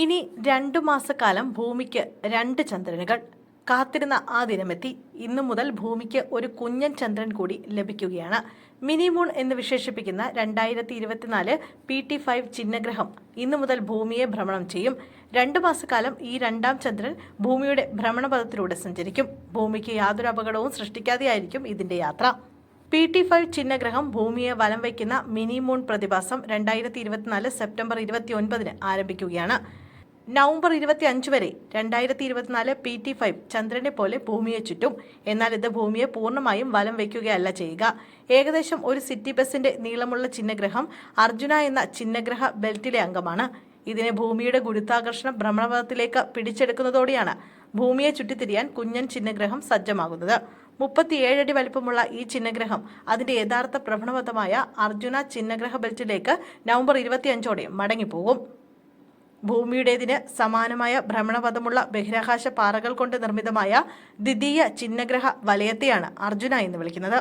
ഇനി രണ്ടു മാസക്കാലം ഭൂമിക്ക് രണ്ട് ചന്ദ്രനുകൾ. കാത്തിരുന്ന ആ ദിനമെത്തി. ഇന്നു മുതൽ ഭൂമിക്ക് ഒരു കുഞ്ഞൻ ചന്ദ്രൻ കൂടി ലഭിക്കുകയാണ്. മിനി മൂൺ എന്ന് വിശേഷിപ്പിക്കുന്ന രണ്ടായിരത്തി ഇരുപത്തിനാല് പി ടി ഫൈവ് ചിഹ്നഗ്രഹം ഇന്നു മുതൽ ഭൂമിയെ ഭ്രമണം ചെയ്യും. രണ്ടു മാസക്കാലം ഈ രണ്ടാം ചന്ദ്രൻ ഭൂമിയുടെ ഭ്രമണപഥത്തിലൂടെ സഞ്ചരിക്കും. ഭൂമിക്ക് യാതൊരു അപകടവും സൃഷ്ടിക്കാതെയായിരിക്കും ഇതിന്റെ യാത്ര. പി ടി ഫൈവ് ചിഹ്നഗ്രഹം ഭൂമിയെ വലം വയ്ക്കുന്ന മിനി മൂൺ പ്രതിഭാസം രണ്ടായിരത്തി ഇരുപത്തിനാല് സെപ്റ്റംബർ ഇരുപത്തി ഒൻപതിന് ആരംഭിക്കുകയാണ്. നവംബർ ഇരുപത്തി അഞ്ച് വരെ രണ്ടായിരത്തി ഇരുപത്തിനാല് പി ടി ഫൈവ് ചന്ദ്രനെ പോലെ ഭൂമിയെ ചുറ്റും. എന്നാൽ ഇത് ഭൂമിയെ പൂർണമായും വലം വയ്ക്കുകയല്ല ചെയ്യുക. ഏകദേശം ഒരു സിറ്റി ബസിന്റെ നീളമുള്ള ചിഹ്നഗ്രഹം അർജുന എന്ന ചിഹ്നഗ്രഹ ബെൽറ്റിലെ അംഗമാണ്. ഇതിനെ ഭൂമിയുടെ ഗുരുത്വാകർഷണ ഭ്രമണപഥത്തിലേക്ക് പിടിച്ചെടുക്കുന്നതോടെയാണ് ഭൂമിയെ ചുറ്റിത്തിരിയാൻ കുഞ്ഞൻ ചിഹ്നഗ്രഹം സജ്ജമാകുന്നത്. മുപ്പത്തിയേഴ് അടി വലിപ്പമുള്ള ഈ ചിഹ്നഗ്രഹം അതിന്റെ യഥാർത്ഥ ഭ്രമണപഥമായ അർജുന ചിഹ്നഗ്രഹ ബെൽറ്റിലേക്ക് നവംബർ ഇരുപത്തിയഞ്ചോടെ മടങ്ങിപ്പോകും. ഭൂമിയുടേതിന് സമാനമായ ഭ്രമണപഥമുള്ള ബഹിരാകാശ പാറകൾ കൊണ്ട് നിർമ്മിതമായ ദ്വിതീയ ചിഹ്നഗ്രഹ വലയത്തെയാണ് അർജുന എന്ന് വിളിക്കുന്നത്.